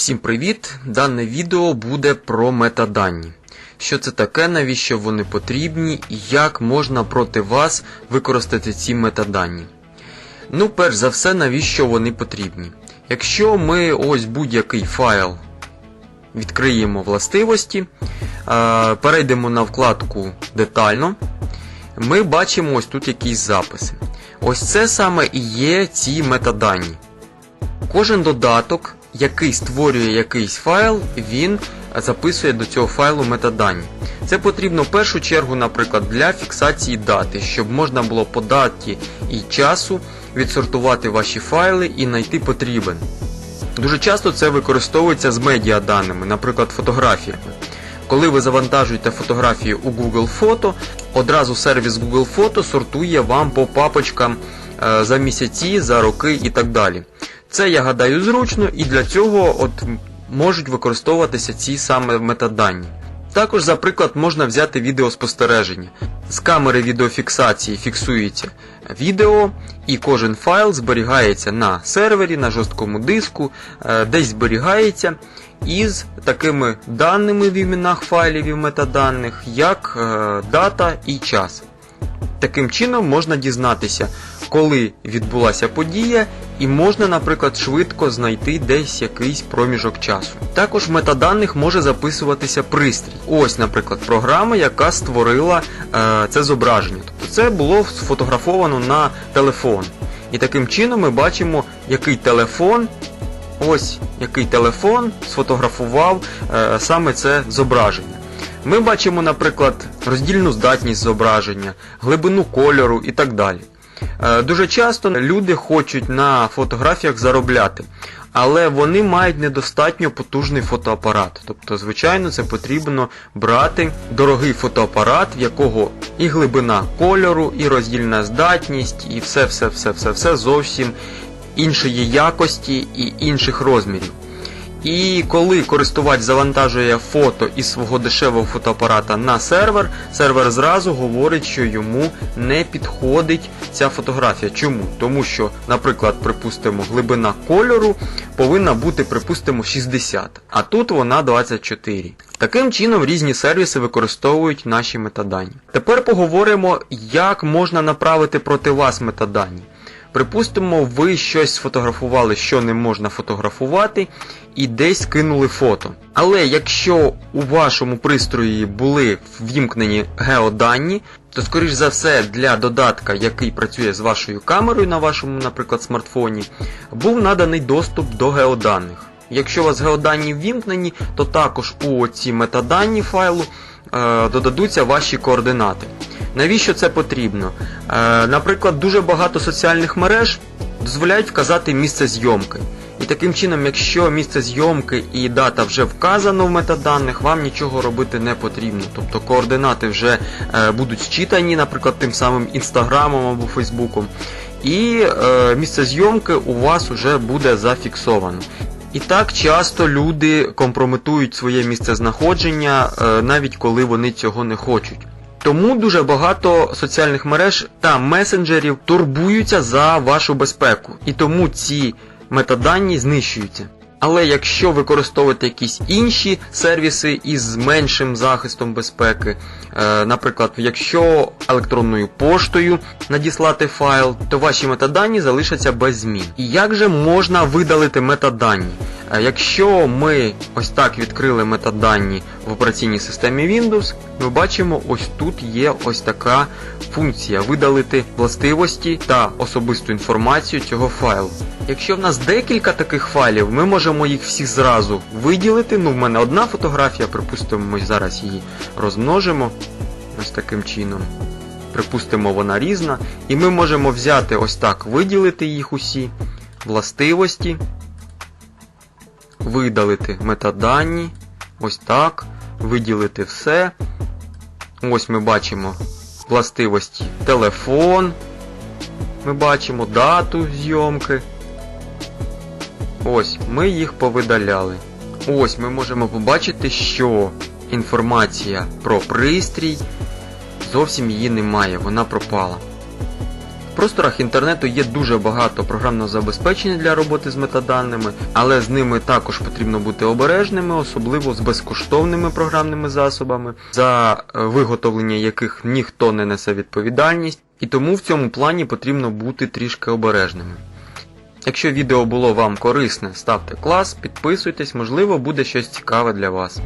Всім привіт! Дане відео буде про метадані. Що це таке, навіщо вони потрібні і як можна проти вас використати ці метадані. Ну, перш за все, навіщо вони потрібні. Якщо ми ось будь-який файл відкриємо властивості, перейдемо на вкладку Детально, ми бачимо ось тут якісь записи. Ось це саме і є ці метадані. Кожен додаток, який створює якийсь файл, він записує до цього файлу метадані. Це потрібно в першу чергу, наприклад, для фіксації дати, щоб можна було по даті і часу відсортувати ваші файли і знайти потрібен. Дуже часто це використовується з медіаданими, наприклад, фотографіями. Коли ви завантажуєте фотографії у Google Фото, одразу сервіс Google Фото сортує вам по папочкам е, за місяці, за роки і так далі. Це я гадаю зручно і для цього от можуть використовуватися ці саме метадані. Також, за приклад, можна взяти відеоспостереження. З камери відеофіксації фіксується відео, і кожен файл зберігається на сервері, на жорсткому диску, е, десь зберігається із такими даними в іменах файлів і метаданих, як е, дата і час. Таким чином можна дізнатися, коли відбулася подія, і можна, наприклад, швидко знайти десь якийсь проміжок часу. Також в метаданих може записуватися пристрій. Ось, наприклад, програма, яка створила е, це зображення. Тобто це було сфотографовано на телефон. І таким чином ми бачимо, який телефон. Ось який телефон сфотографував е, саме це зображення. Ми бачимо, наприклад, роздільну здатність зображення, глибину кольору і так далі. Е, Дуже часто люди хочуть на фотографіях заробляти, але вони мають недостатньо потужний фотоапарат. Тобто, звичайно, це потрібно брати дорогий фотоапарат, в якого і глибина кольору, і роздільна здатність, і все-все-все-все-все зовсім іншої якості і інших розмірів. І коли користувач завантажує фото із свого дешевого фотоапарата на сервер, сервер зразу говорить, що йому не підходить ця фотографія. Чому? Тому що, наприклад, припустимо, глибина кольору повинна бути, припустимо, 60, а тут вона 24. Таким чином різні сервіси використовують наші метадані. Тепер поговоримо, як можна направити проти вас метадані. Припустимо, ви щось сфотографували, що не можна фотографувати, і десь кинули фото. Але якщо у вашому пристрої були ввімкнені геодані, то, скоріш за все, для додатка, який працює з вашою камерою на вашому, наприклад, смартфоні, був наданий доступ до геоданих. Якщо у вас геодані ввімкнені, то також у ці метадані файлу е, додадуться ваші координати. Навіщо це потрібно? Е, наприклад, дуже багато соціальних мереж дозволяють вказати місце зйомки. І таким чином, якщо місце зйомки і дата вже вказано в метаданих, вам нічого робити не потрібно. Тобто координати вже е, будуть зчитані, наприклад, тим самим інстаграмом або фейсбуком. І е, місце зйомки у вас вже буде зафіксовано. І так часто люди компрометують своє місце знаходження, навіть коли вони цього не хочуть. Тому дуже багато соціальних мереж та месенджерів турбуються за вашу безпеку, і тому ці метадані знищуються. Але якщо використовувати якісь інші сервіси із меншим захистом безпеки, е, наприклад, якщо електронною поштою надіслати файл, то ваші метадані залишаться без змін. І як же можна видалити метадані? Якщо ми ось так відкрили метадані в операційній системі Windows, ми бачимо, ось тут є ось така функція видалити властивості та особисту інформацію цього файлу. Якщо в нас декілька таких файлів, ми можемо їх всі зразу виділити. Ну, в мене одна фотографія, припустимо, ми зараз її розмножимо ось таким чином. Припустимо, вона різна. І ми можемо взяти ось так, виділити їх усі, властивості, видалити метадані, ось так, виділити все. Ось ми бачимо властивості телефон. Ми бачимо дату зйомки. Ось, ми їх повидаляли. Ось ми можемо побачити, що інформація про пристрій зовсім її немає, вона пропала. Просторах інтернету є дуже багато програмного забезпечення для роботи з метаданими, але з ними також потрібно бути обережними, особливо з безкоштовними програмними засобами, за е, виготовлення яких ніхто не несе відповідальність, і тому в цьому плані потрібно бути трішки обережними. Якщо відео було вам корисне, ставте клас, підписуйтесь, можливо буде щось цікаве для вас.